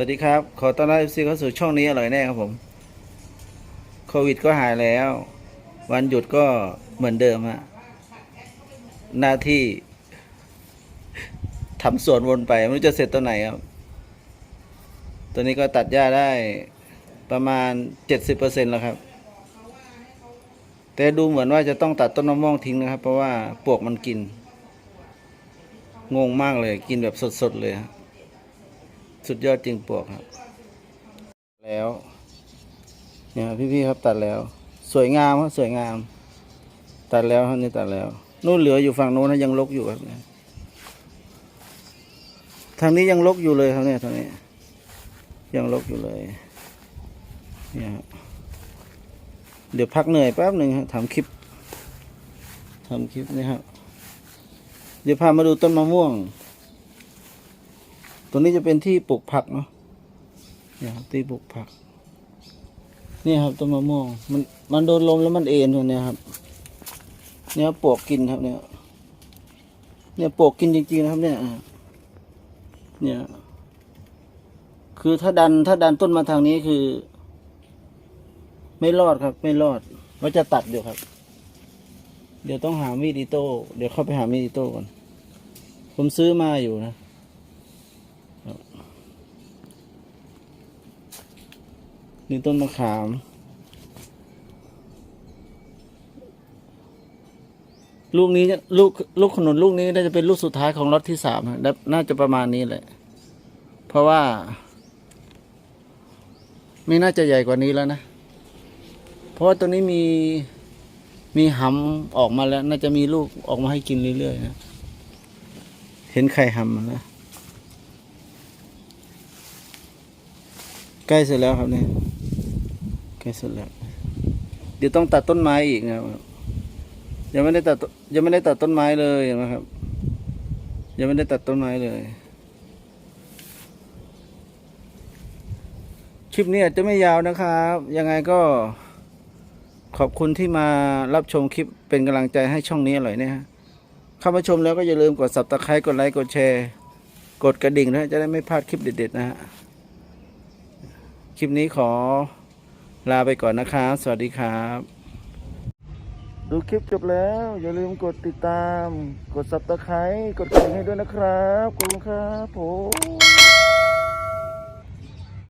วัสดีครับ ขอต้อนรับซีเข้าสู่ช่องนี้อร่อยแน่ครับผม โควิดก็หายแล้ว วันหยุดก็เหมือนเดิมฮะ หน้าที่ทำสวนวนไป ไม่รู้จะเสร็จตัวไหนครับ ตัวนี้ก็ตัดหญ้าได้ประมาณเจ็ดสิบเปอร์เซ็นแล้วครับ แต่ดูเหมือนว่าจะต้องตัดต้นมะม่วงทิ้งนะครับ เพราะว่าปลวกมันกิน งงมากเลย กินแบบสดๆเลยครับ สุดยอดจริงปลวกครับ แล้ว เนี่ยพี่ๆครับตัดแล้ว สวยงามครับสวยงาม ตัดแล้วครับนี่ตัดแล้วนู่นเหลืออยู่ฝั่งโน้นนะยังลกอยู่ครับเนี่ยทางนี้ยังลกอยู่เลยครับเนี่ยทางนี้ ยังลกอยู่เลย เนี่ยเดี๋ยวพักเหนื่อยแป๊บหนึ่งครับทำคลิปทำคลิปนี่ครับ เดี๋ยวพามาดูต้นมะม่วง ตรงนี้จะเป็นที่ปลูกผักเนาะเนี่ยครับที่ปลูกผัก นี่ครับต้นมะม่วง มันมันโดนลมแล้วมันเอ็นตรงนี้ครับ เนี่ยปลวกกินครับเนี่ย เนี่ยปลวกกินจริงๆนะครับเนี่ย เนี่ย คือถ้าดันถ้าดันต้นมาทางนี้คือ ไม่รอดครับ ไม่รอดว่าจะตัดเดี๋ยวครับ เดี๋ยวต้องหามีดอิโต้ เดี๋ยวเข้าไปหามีดอิโต้ก่อน ผมซื้อมาอยู่นะ นี่ต้นมะขาม ลูกนี้ลูกลูกขนุนลูกนี้น่าจะเป็นลูกสุดท้ายของล็อตที่สามฮะน่าจะประมาณนี้แหละ เพราะว่า ไม่น่าจะใหญ่กว่านี้แล้วนะ เพราะว่าตัวนี้มีมีหำออกมาแล้ว น่าจะมีลูกออกมาให้กินเรื่อยๆนะ เห็นไข่หำมันนะใกล้เสร็จแล้วครับเนี่ย ล้เสร็จแล้ว เดี๋ยวต้องตัดต้นไม้อีกนะครับยังไม่ได้ตัดยังไม่ได้ตัดต้นไม้เลยนะครับ ยังไม่ได้ตัดต้นไม้เลย คลิปนี้อาจจะไม่ยาวนะครับ ยังไงก็ขอบคุณที่มารับชมคลิปเป็นกำลังใจให้ช่องนี้อร่อยเนี่ยฮะเข้ามาชมแล้วก็อย่าลืมกด subscribe กดไลค์กดแชร์ กดกระดิ่งนะจะได้ไม่พลาดคลิปเด็ดๆนะฮะ คลิปนี้ขอ ลาไปก่อนนะครับ สวัสดีครับ ดูคลิปจบแล้ว อย่าลืมกดติดตาม กด subscribe กดกระดิ่งให้ด้วยนะครับขอบคุณครับผม